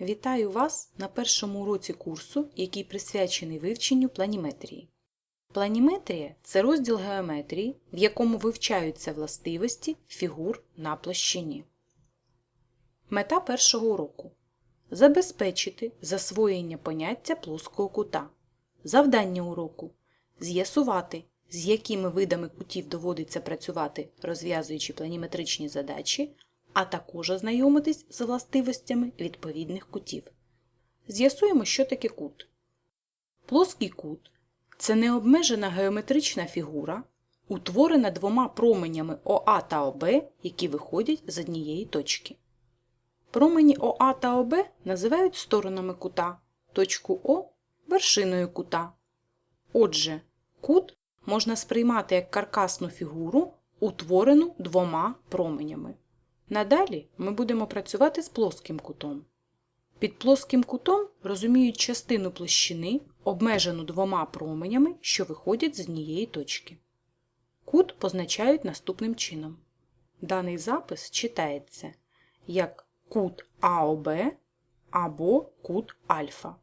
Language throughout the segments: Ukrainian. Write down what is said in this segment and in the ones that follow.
Вітаю вас на першому уроці курсу, який присвячений вивченню планіметрії. Планіметрія це розділ геометрії, в якому вивчаються властивості фігур на площині. Мета першого уроку забезпечити засвоєння поняття плоского кута. Завдання уроку з'ясувати, з якими видами кутів доводиться працювати, розв'язуючи планіметричні задачі, а також ознайомитись з властивостями відповідних кутів. З'ясуємо, що таке кут. Плоский кут це необмежена геометрична фігура, утворена двома променями ОА та ОБ, які виходять з однієї точки. Промені ОА та ОБ називають сторонами кута, точку О вершиною кута. Отже, кут можна сприймати як каркасну фігуру, утворену двома променями. Надалі ми будемо працювати з плоским кутом. Під плоским кутом розуміють частину площини, обмежену двома променями, що виходять з однієї точки. Кут позначають наступним чином. Даний запис читається як кут АОБ або кут альфа.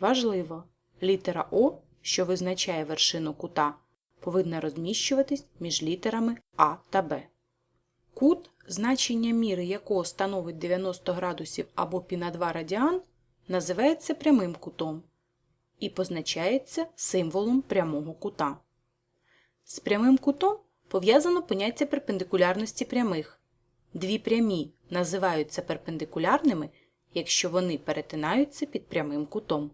Важливо, літера О, що визначає вершину кута, повинна розміщуватись між літерами А та Б. Кут, значення міри якого становить 90 градусів або пі на 2 радіан, називається прямим кутом і позначається символом прямого кута. З прямим кутом пов'язано поняття перпендикулярності прямих. Дві прямі називаються перпендикулярними, якщо вони перетинаються під прямим кутом.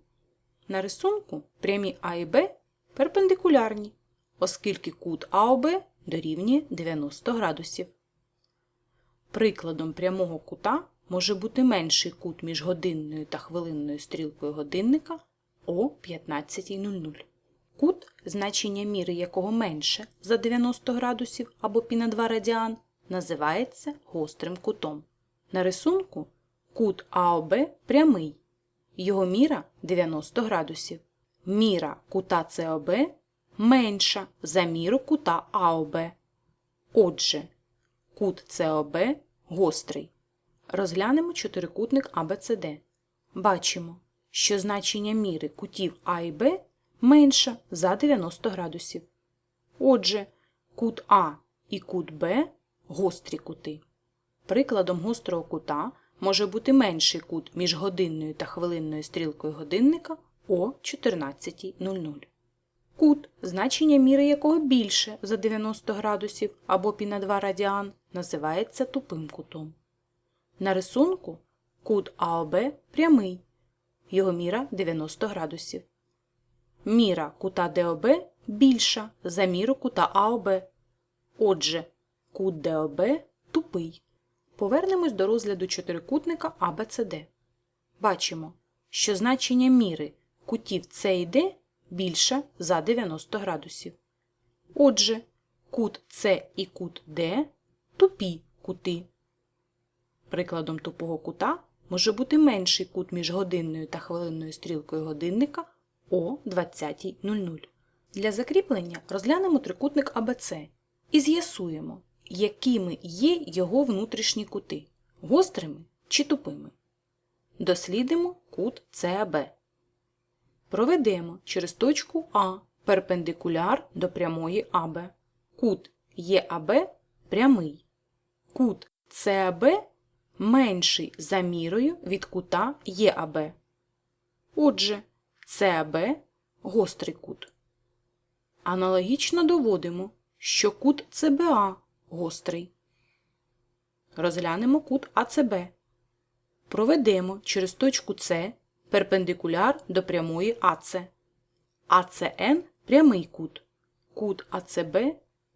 На рисунку прямі А і Б перпендикулярні, оскільки кут АОБ дорівнює 90 градусів. Прикладом прямого кута може бути менший кут між годинною та хвилинною стрілкою годинника о 15.00. Кут, значення міри якого менше за 90 градусів або пі на 2 радіан, називається гострим кутом. На рисунку кут АОБ прямий. Його міра 90 градусів. Міра кута СОБ менша за міру кута АОБ. Отже, кут СОБ гострий. Розглянемо чотирикутник АБЦД. Бачимо, що значення міри кутів А і Б менше за 90 градусів. Отже, кут А і кут Б гострі кути. Прикладом гострого кута може бути менший кут між годинною та хвилинною стрілкою годинника о 14.00. Кут, значення міри якого більше за 90 градусів або пі на 2 радіан, називається тупим кутом. На рисунку кут АОБ прямий, його міра 90 градусів. Міра кута ДОБ більша за міру кута АОБ. Отже, кут ДОБ тупий. Повернемось до розгляду чотирикутника АБЦД. Бачимо, що значення міри кутів С і Д більше за 90 градусів. Отже, кут С і кут Д тупі кути. Прикладом тупого кута може бути менший кут між годинною та хвилинною стрілкою годинника о 20.00. Для закріплення розглянемо трикутник АБЦ і з'ясуємо, якими є його внутрішні кути гострими чи тупими. Дослідимо кут САБ. Проведемо через точку А перпендикуляр до прямої АБ. Кут ЄАБ прямий. Кут САБ менший за мірою від кута ЄАБ. Отже, САБ гострий кут. Аналогічно доводимо, що кут ЦБА гострий. Розглянемо кут АЦБ. Проведемо через точку С перпендикуляр до прямої АЦ. АЦН прямий кут. Кут АЦБ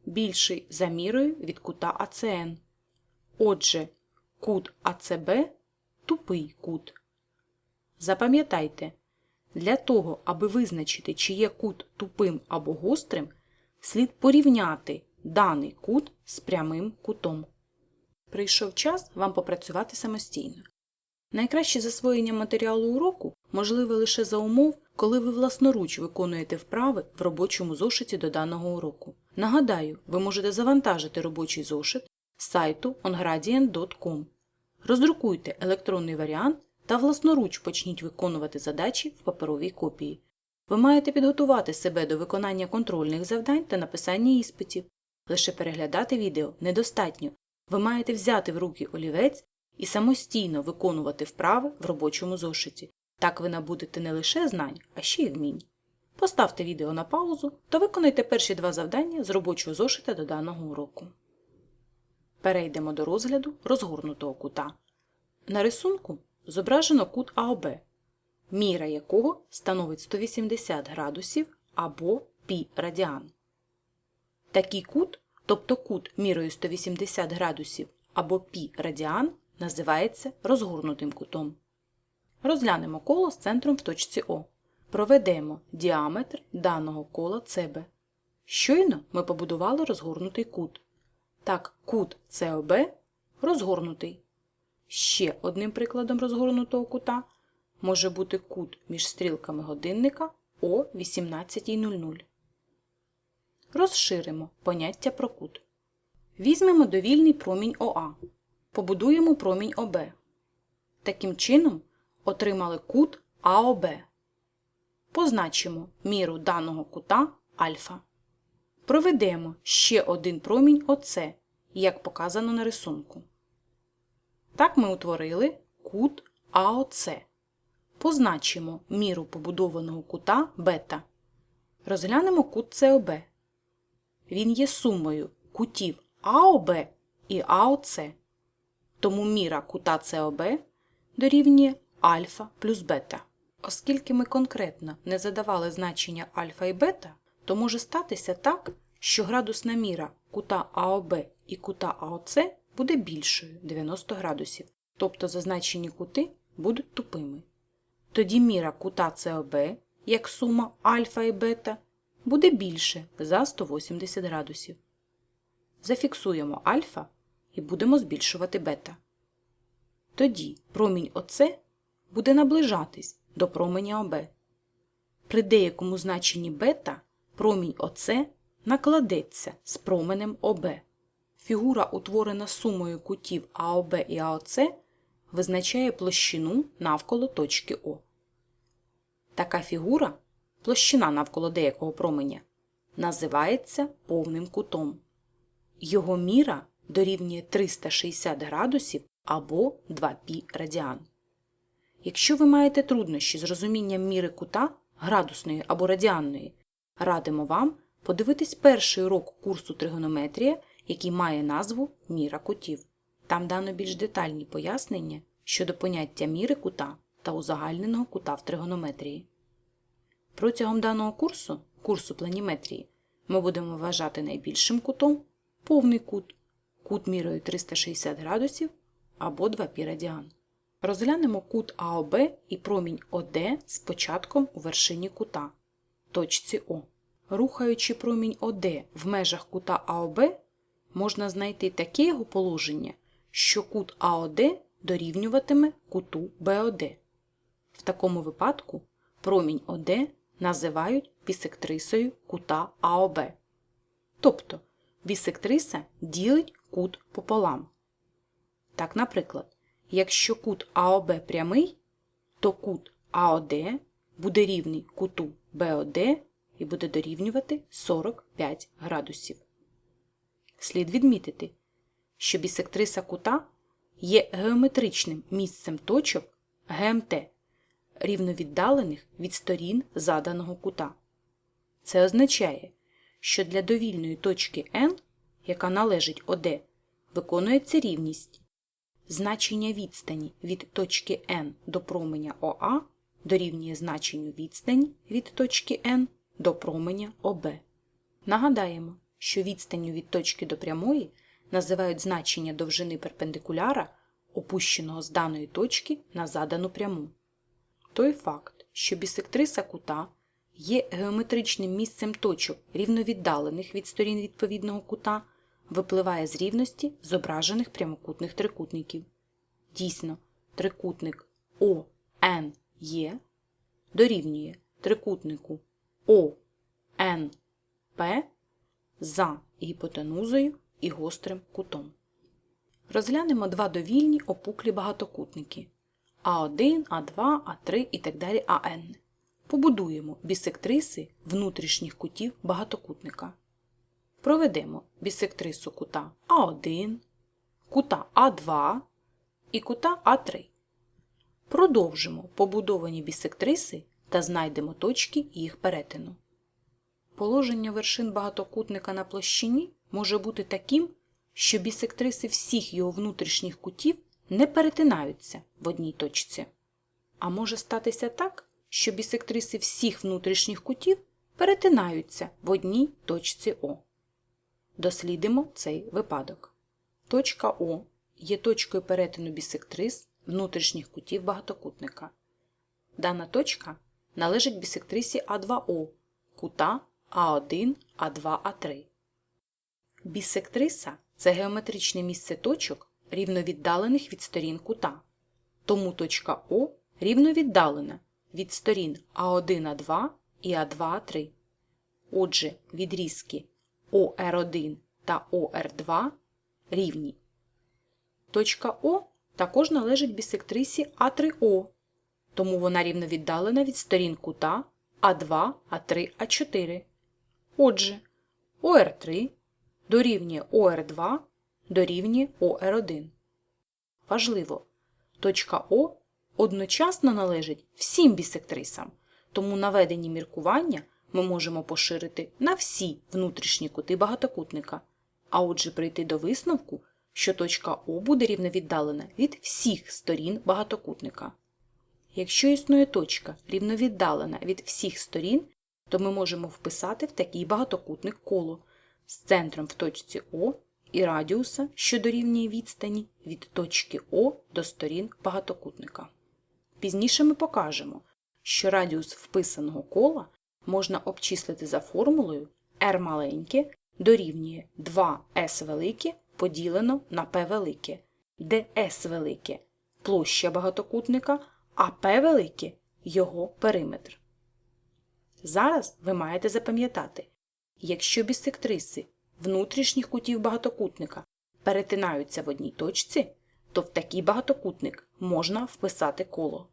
більший за мірою від кута АЦН. Отже, кут АЦБ тупий кут. Запам'ятайте, для того, аби визначити, чи є кут тупим або гострим, слід порівняти даний кут з прямим кутом. Прийшов час вам попрацювати самостійно. Найкраще засвоєння матеріалу уроку можливе лише за умов, коли ви власноруч виконуєте вправи в робочому зошиті до даного уроку. Нагадаю, ви можете завантажити робочий зошит з сайту ongradient.com. Роздрукуйте електронний варіант та власноруч почніть виконувати задачі в паперовій копії. Ви маєте підготувати себе до виконання контрольних завдань та написання іспитів. Лише переглядати відео недостатньо. Ви маєте взяти в руки олівець і самостійно виконувати вправи в робочому зошиті. Так ви набудете не лише знань, а ще й вмінь. Поставте відео на паузу та виконайте перші два завдання з робочого зошита до даного уроку. Перейдемо до розгляду розгорнутого кута. На рисунку зображено кут АОБ, міра якого становить 180 градусів або пі радіан. Такий кут, тобто кут мірою 180 градусів або пі радіан, називається розгорнутим кутом. Розглянемо коло з центром в точці О. Проведемо діаметр даного кола ЦБ. Щойно ми побудували розгорнутий кут. Так, кут СОБ розгорнутий. Ще одним прикладом розгорнутого кута може бути кут між стрілками годинника о 18.00. Розширимо поняття про кут. Візьмемо довільний промінь ОА. Побудуємо промінь ОБ. Таким чином отримали кут АОБ. Позначимо міру даного кута альфа. Проведемо ще один промінь ОС, як показано на рисунку. Так ми утворили кут АОЦ. Позначимо міру побудованого кута бета. Розглянемо кут СОБ. Він є сумою кутів АОБ і АОЦ. Тому міра кута СОБ дорівнює альфа плюс бета. Оскільки ми конкретно не задавали значення альфа і бета, то може статися так, що градусна міра кута АОБ і кута АОЦ буде більшою 90 градусів, тобто зазначені кути будуть тупими. Тоді міра кута СОБ, як сума альфа і бета, буде більше за 180 градусів. Зафіксуємо альфа і будемо збільшувати бета. Тоді промінь ОЦ буде наближатись до променя ОБ. При деякому значенні бета промінь ОЦ накладеться з променем ОБ. Фігура, утворена сумою кутів АОБ і АОЦ, визначає площину навколо точки О. Така фігура, площина навколо деякого променя, називається повним кутом. Його міра дорівнює 360 градусів або 2π радіан. Якщо ви маєте труднощі з розумінням міри кута градусної або радіанної, радимо вам подивитись перший урок курсу тригонометрія, який має назву Міра кутів. Там дано більш детальні пояснення щодо поняття міри кута та узагальненого кута в тригонометрії. Протягом даного курсу, курсу планіметрії, ми будемо вважати найбільшим кутом повний кут, кут мірою 360 градусів або 2π радіан. Розглянемо кут АОБ і промінь ОД з початком у вершині кута, точці О. Рухаючи промінь ОД в межах кута АОБ, можна знайти таке його положення, що кут АОД дорівнюватиме куту БОД. В такому випадку промінь ОД називають бісектрисою кута АОБ. Тобто бісектриса ділить кут пополам. Так, наприклад, якщо кут АОБ прямий, то кут АОД буде рівний куту БОД і буде дорівнювати 45 градусів. Слід відмітити, що бісектриса кута є геометричним місцем точок ГМТ, рівновіддалених від сторін заданого кута. Це означає, що для довільної точки N, яка належить ОД, виконується рівність. Значення відстані від точки N до променя ОА дорівнює значенню відстані від точки N до променя ОБ. Нагадаємо, що відстанню від точки до прямої називають значення довжини перпендикуляра, опущеного з даної точки на задану пряму. Той факт, що бісектриса кута є геометричним місцем точок, рівновіддалених від сторін відповідного кута, випливає з рівності зображених прямокутних трикутників. Дійсно, трикутник ОНЄ дорівнює трикутнику ОНП за гіпотенузою і гострим кутом. Розглянемо два довільні опуклі багатокутники А1, А2, А3 і так далі АН. Побудуємо бісектриси внутрішніх кутів багатокутника. Проведемо бісектрису кута А1, кута А2 і кута А3. Продовжимо побудовані бісектриси та знайдемо точки їх перетину. Положення вершин багатокутника на площині може бути таким, що бісектриси всіх його внутрішніх кутів не перетинаються в одній точці. А може статися так, що бісектриси всіх внутрішніх кутів перетинаються в одній точці О. Дослідимо цей випадок. Точка О є точкою перетину бісектрис внутрішніх кутів багатокутника. Дана точка належить бісектрисі А2О, кута А1, А2, А3. Бісектриса це геометричне місце точок, рівновіддалених від сторін кута. Тому точка О рівновіддалена від сторін А1, А2 і А2, А3. Отже, відрізки ОР1 та ОР2 рівні. Точка О також належить бісектрисі А3О, тому вона рівновіддалена від сторін кута А2, А3, А4. Отже, ОР3 дорівнює ОР2 дорівнює ОР1. Важливо, точка О одночасно належить всім бісектрисам, тому наведені міркування ми можемо поширити на всі внутрішні кути багатокутника, а отже прийти до висновку, що точка О буде рівновіддалена від всіх сторін багатокутника. Якщо існує точка рівновіддалена від всіх сторін, то ми можемо вписати в такий багатокутник коло з центром в точці О і радіуса, що дорівнює відстані від точки О до сторін багатокутника. Пізніше ми покажемо, що радіус вписаного кола можна обчислити за формулою r маленьке дорівнює 2s велике поділено на p велике, де s велике площа багатокутника, а p велике його периметр. Зараз ви маєте запам'ятати, якщо бісектриси внутрішніх кутів багатокутника перетинаються в одній точці, то в такий багатокутник можна вписати коло.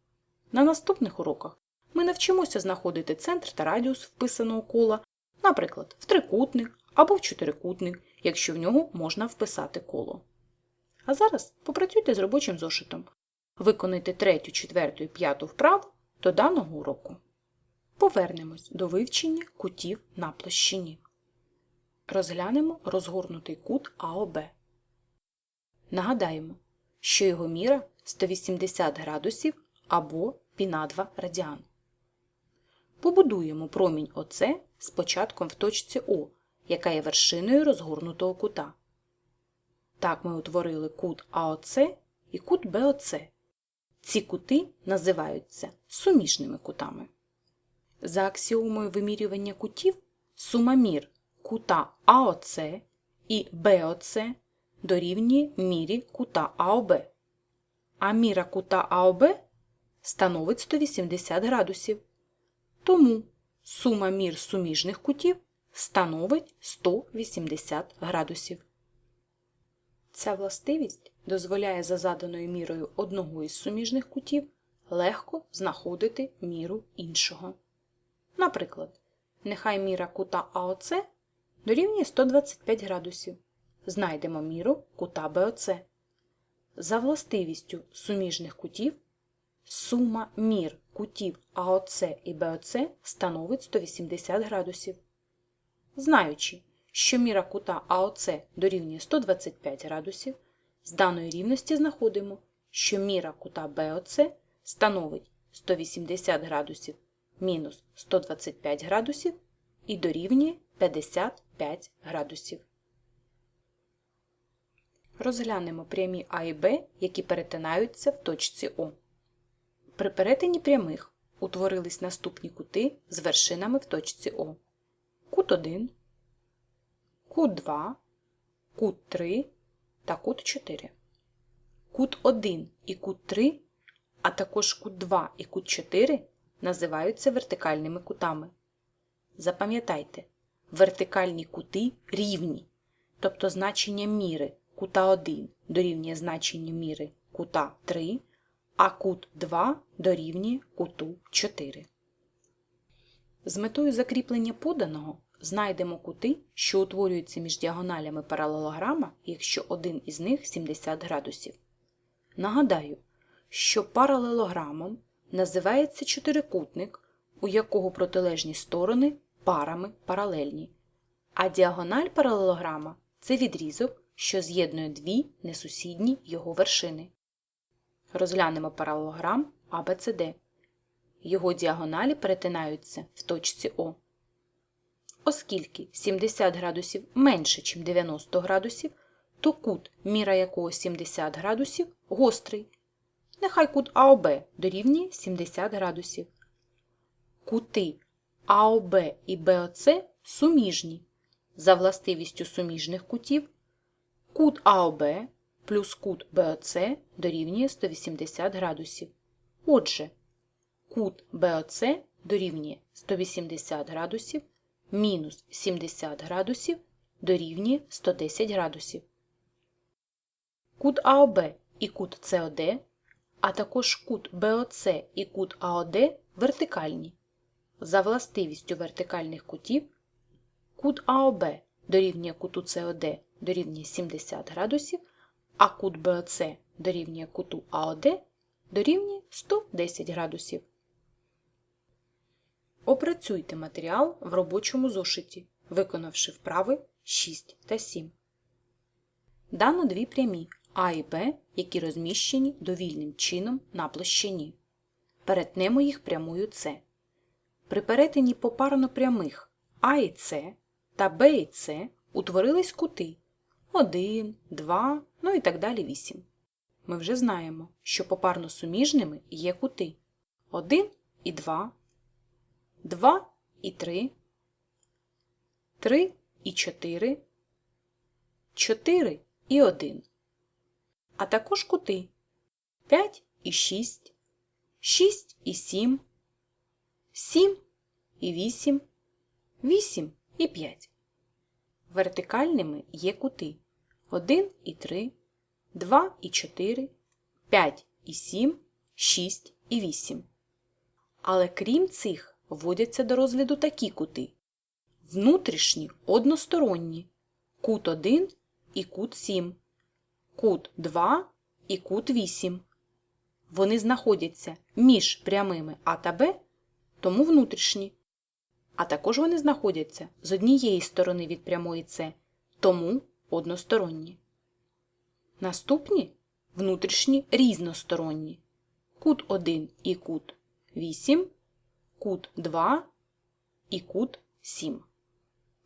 На наступних уроках ми навчимося знаходити центр та радіус вписаного кола, наприклад, в трикутник або в чотирикутник, якщо в нього можна вписати коло. А зараз попрацюйте з робочим зошитом. Виконайте третю, четверту і п'яту вправу до даного уроку. Повернемось до вивчення кутів на площині. Розглянемо розгорнутий кут АОБ. Нагадаємо, що його міра 180 градусів або пі на 2 радіан. Побудуємо промінь ОС з початком в точці О, яка є вершиною розгорнутого кута. Так ми утворили кут АОЦ і кут БОЦ. Ці кути називаються суміжними кутами. За аксіомою вимірювання кутів сума мір кута АОЦ і БОЦ дорівнює мірі кута АОБ. А міра кута АОБ становить 180 градусів. Тому сума мір суміжних кутів становить 180 градусів. Ця властивість дозволяє за заданою мірою одного із суміжних кутів легко знаходити міру іншого. Наприклад, нехай міра кута АОЦ дорівнює 125 градусів. Знайдемо міру кута БОЦ. За властивістю суміжних кутів сума мір кутів АОЦ і БОЦ становить 180 градусів. Знаючи, що міра кута АОЦ дорівнює 125 градусів, з даної рівності знаходимо, що міра кута БОЦ становить 180 градусів мінус 125 градусів і дорівнює 55 градусів. Розглянемо прямі А і Б, які перетинаються в точці О. При перетині прямих утворились наступні кути з вершинами в точці О. Кут 1, кут 2, кут 3 та кут 4. Кут 1 і кут 3, а також кут 2 і кут 4 називаються вертикальними кутами. Запам'ятайте, вертикальні кути рівні, тобто значення міри кута 1 дорівнює значенню міри кута 3, а кут 2 дорівнює куту 4. З метою закріплення поданого знайдемо кути, що утворюються між діагоналями паралелограма, якщо один із них 70 градусів. Нагадаю, що паралелограмом називається чотирикутник, у якого протилежні сторони парами паралельні, а діагональ паралелограма це відрізок, що з'єднує дві несусідні його вершини. Розглянемо паралелограм ABCD. Його діагоналі перетинаються в точці О. Оскільки 70 градусів менше, ніж 90 градусів, то кут, міра якого 70 градусів, гострий. Нехай кут АОБ дорівнює 70 градусів. Кути АОБ і БОЦ суміжні. За властивістю суміжних кутів кут АОБ плюс кут БОЦ дорівнює 180 градусів. Отже, кут БОЦ дорівнює 180 градусів мінус 70 градусів дорівнює 110 градусів. Кут АОБ і кут СОД, а також кут БОЦ і кут АОД вертикальні. За властивістю вертикальних кутів кут АОБ дорівнює куту СОД дорівнює 70 градусів, а кут БОЦ дорівнює куту АОД дорівнює 110 градусів. Опрацюйте матеріал в робочому зошиті, виконавши вправи 6 та 7. Дано дві прямі А і Б, які розміщені довільним чином на площині. Перетнемо їх прямою С. При перетині попарно прямих А і С та Б і С утворились кути 1, 2, ну і так далі 8. Ми вже знаємо, що попарно суміжними є кути 1 і 2, 2 і 3, 3 і 4, 4 і 1, а також кути 5 і 6, 6 і 7, 7 і 8, 8 і 5. Вертикальними є кути 1 і 3, 2 і 4, 5 і 7, 6 і 8. Але крім цих вводяться до розгляду такі кути. Внутрішні односторонні, кут 1 і кут 7, кут 2 і кут 8. Вони знаходяться між прямими А та Б, тому внутрішні. А також вони знаходяться з однієї сторони від прямої С, тому односторонні. Наступні внутрішні різносторонні. Кут 1 і кут 8, кут 2 і кут 7.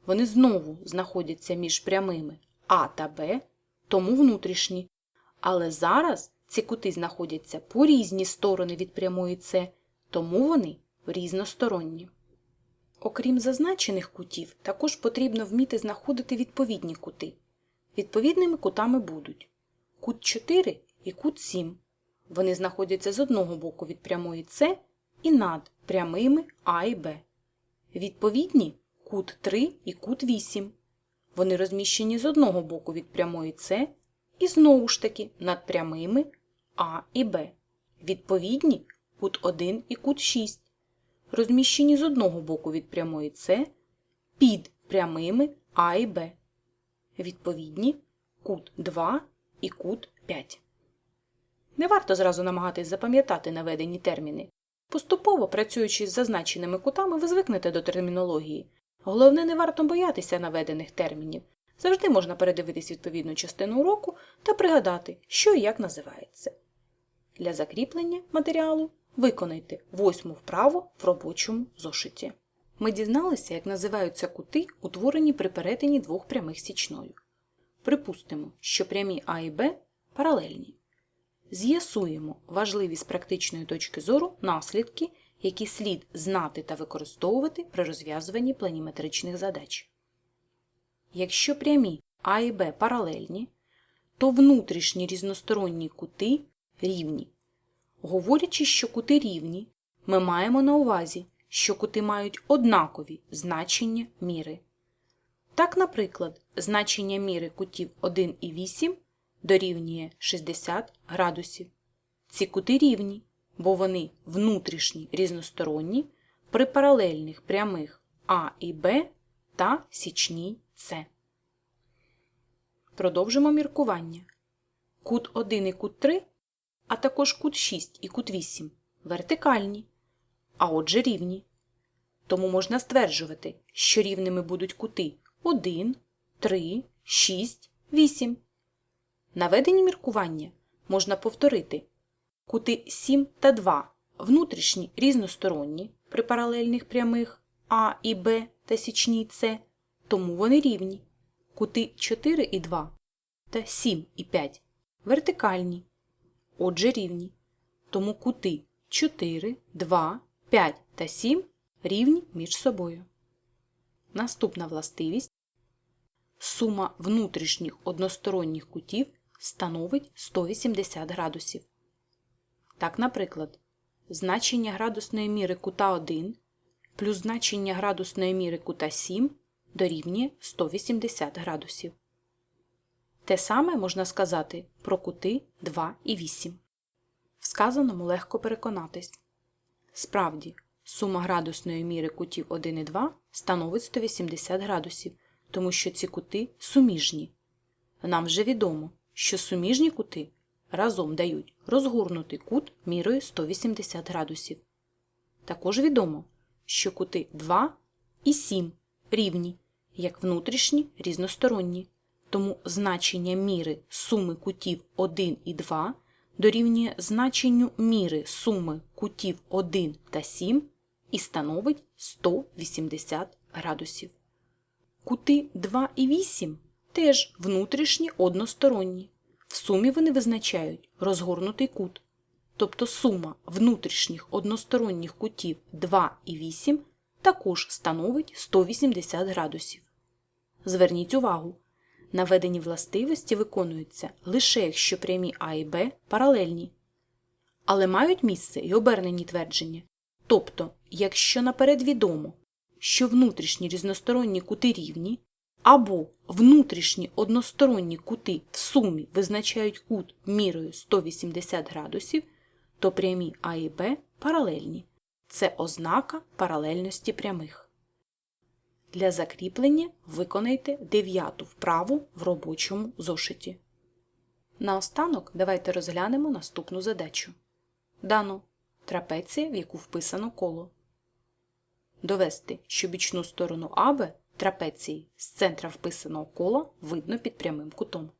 Вони знову знаходяться між прямими А та Б, тому внутрішні. Але зараз ці кути знаходяться по різні сторони від прямої С, тому вони різносторонні. Окрім зазначених кутів, також потрібно вміти знаходити відповідні кути. Відповідними кутами будуть кут 4 і кут 7. Вони знаходяться з одного боку від прямої С і над прямими А і Б. Відповідні кут 3 і кут 8. Вони розміщені з одного боку від прямої С і знову ж таки над прямими А і Б. Відповідні кут 1 і кут 6. Розміщені з одного боку від прямої С під прямими А і Б. Відповідні кут 2 і кут 5. Не варто зразу намагатись запам'ятати наведені терміни. Поступово, працюючи з зазначеними кутами, ви звикнете до термінології. Головне, не варто боятися наведених термінів. Завжди можна передивитись відповідну частину уроку та пригадати, що і як називається. Для закріплення матеріалу виконайте восьму вправу в робочому зошиті. Ми дізналися, як називаються кути, утворені при перетині двох прямих січною. Припустимо, що прямі А і Б паралельні. З'ясуємо важливі з практичної точки зору наслідки, які слід знати та використовувати при розв'язуванні планіметричних задач. Якщо прямі А і Б паралельні, то внутрішні різносторонні кути рівні. Говорячи, що кути рівні, ми маємо на увазі, що кути мають однакові значення міри. Так, наприклад, значення міри кутів 1 і 8 дорівнює 60 градусів. Ці кути рівні, бо вони внутрішні різносторонні при паралельних прямих А і Б та січній С. Продовжимо міркування. Кут 1 і кут 3, а також кут 6 і кут 8 вертикальні, а отже рівні. Тому можна стверджувати, що рівними будуть кути 1, 3, 6, 8. Наведені міркування можна повторити. Кути 7 та 2 внутрішні різносторонні при паралельних прямих А і Б та січній С, тому вони рівні. Кути 4 і 2 та 7 і 5 вертикальні, отже рівні. Тому кути 4, 2, 5 та 7 рівні між собою. Наступна властивість. Сума внутрішніх односторонніх кутів становить 180 градусів. Так, наприклад, значення градусної міри кута 1 плюс значення градусної міри кута 7 дорівнює 180 градусів. Те саме можна сказати про кути 2 і 8. В сказаному легко переконатись. Справді, сума градусної міри кутів 1 і 2 становить 180 градусів, тому що ці кути суміжні. Нам вже відомо, що суміжні кути разом дають розгорнутий кут мірою 180 градусів. Також відомо, що кути 2 і 7 рівні, як внутрішні різносторонні, тому значення міри суми кутів 1 і 2 дорівнює значенню міри суми кутів 1 та 7 і становить 180 градусів. Кути 2 і 8 теж внутрішні односторонні. В сумі вони визначають розгорнутий кут. Тобто сума внутрішніх односторонніх кутів 2 і 8 також становить 180 градусів. Зверніть увагу, наведені властивості виконуються лише якщо прямі А і Б паралельні. Але мають місце й обернені твердження. Тобто, якщо наперед відомо, що внутрішні різносторонні кути рівні, або внутрішні односторонні кути в сумі визначають кут мірою 180 градусів, то прямі А і Б паралельні. Це ознака паралельності прямих. Для закріплення виконайте дев'яту вправу в робочому зошиті. Наостанок давайте розглянемо наступну задачу. Дано трапеція, в яку вписано коло. Довести, що бічну сторону АБ трапеції з центра вписаного кола видно під прямим кутом.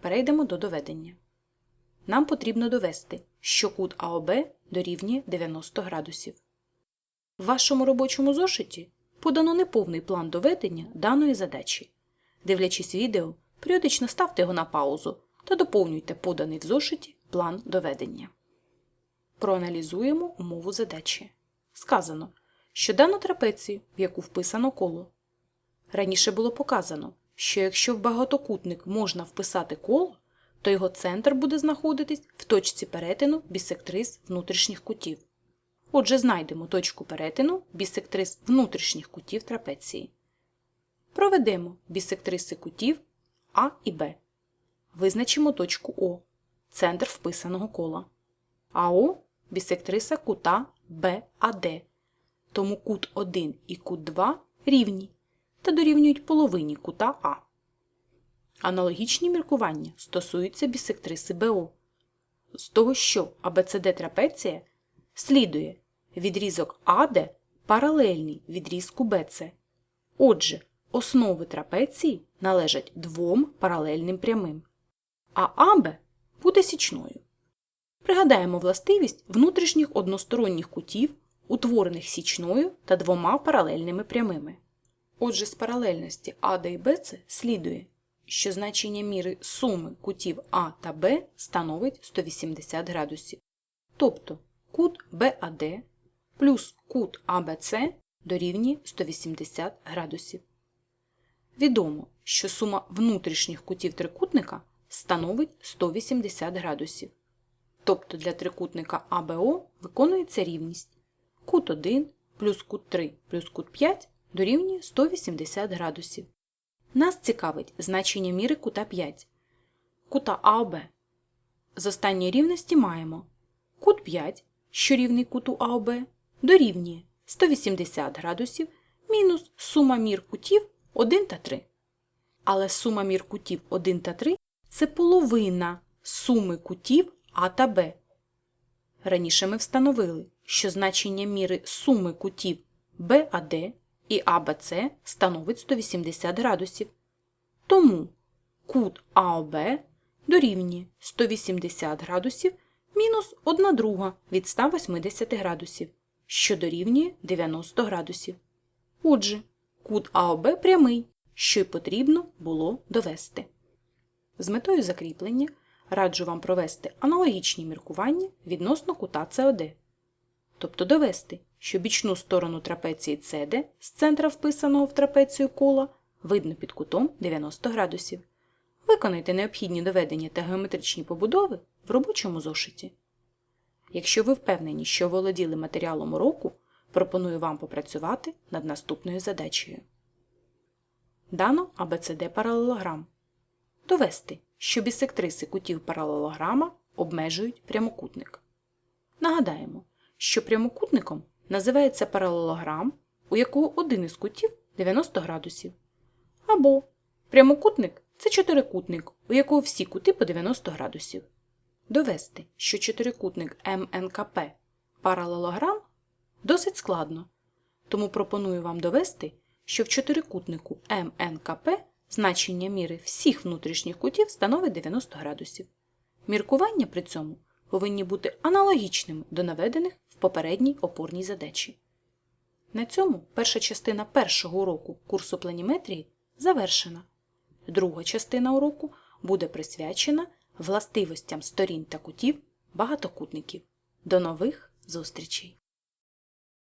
Перейдемо до доведення. Нам потрібно довести, що кут АОБ дорівнює 90 градусів. В вашому робочому зошиті подано неповний план доведення даної задачі. Дивлячись відео, періодично ставте його на паузу та доповнюйте поданий в зошиті план доведення. Проаналізуємо умову задачі. Сказано, що дану трапецію, в яку вписано коло. Раніше було показано, що якщо в багатокутник можна вписати коло, то його центр буде знаходитись в точці перетину бісектрис внутрішніх кутів. Отже, знайдемо точку перетину бісектрис внутрішніх кутів трапеції. Проведемо бісектриси кутів А і Б. Визначимо точку О, центр вписаного кола. АО бісектриса кута БАД. Тому кут 1 і кут 2 рівні та дорівнюють половині кута А. Аналогічні міркування стосуються бісектриси БО. З того, що АБЦД трапеція слідує відрізок АД паралельний відрізку БЦ. Отже, основи трапеції належать двом паралельним прямим, а АБ буде січною. Пригадаємо властивість внутрішніх односторонніх кутів, утворених січною та двома паралельними прямими. Отже, з паралельності АД і БЦ слідує, що значення міри суми кутів А та Б становить 180 градусів. Тобто кут БАД плюс кут АБЦ дорівнює 180 градусів. Відомо, що сума внутрішніх кутів трикутника становить 180 градусів. Тобто для трикутника АБО виконується рівність кут 1 плюс кут 3 плюс кут 5 дорівнює 180 градусів. Нас цікавить значення міри кута 5, кута АОБ. з останньої рівності маємо кут 5, що рівний куту АОБ, дорівнює 180 градусів мінус сума мір кутів 1 та 3. Але сума мір кутів 1 та 3 – це половина суми кутів А та Б. Раніше ми встановили, що значення міри суми кутів БАД і АБЦ становить 180 градусів. Тому кут АОБ дорівнює 180 градусів мінус 1 друга від 180 градусів, що дорівнює 90 градусів. Отже, кут АОБ прямий, що й потрібно було довести. З метою закріплення раджу вам провести аналогічні міркування відносно кута СОД. Тобто довести, що бічну сторону трапеції CD з центра вписаного в трапецію кола видно під кутом 90 градусів. Виконайте необхідні доведення та геометричні побудови в робочому зошиті. Якщо ви впевнені, що володіли матеріалом уроку, пропоную вам попрацювати над наступною задачею. Дано ABCD паралелограм. Довести, що бісектриси кутів паралелограма обмежують прямокутник. Нагадаємо, що прямокутником називається паралелограм, у якого один із кутів 90 градусів. Або прямокутник це чотирикутник, у якого всі кути по 90 градусів. Довести, що чотирикутник МНКП паралелограм досить складно, тому пропоную вам довести, що в чотирикутнику МНКП значення міри всіх внутрішніх кутів становить 90 градусів. Міркування при цьому повинні бути аналогічними до наведених в попередній опорній задачі. На цьому перша частина першого уроку курсу планіметрії завершена. Друга частина уроку буде присвячена властивостям сторін та кутів багатокутників. До нових зустрічей!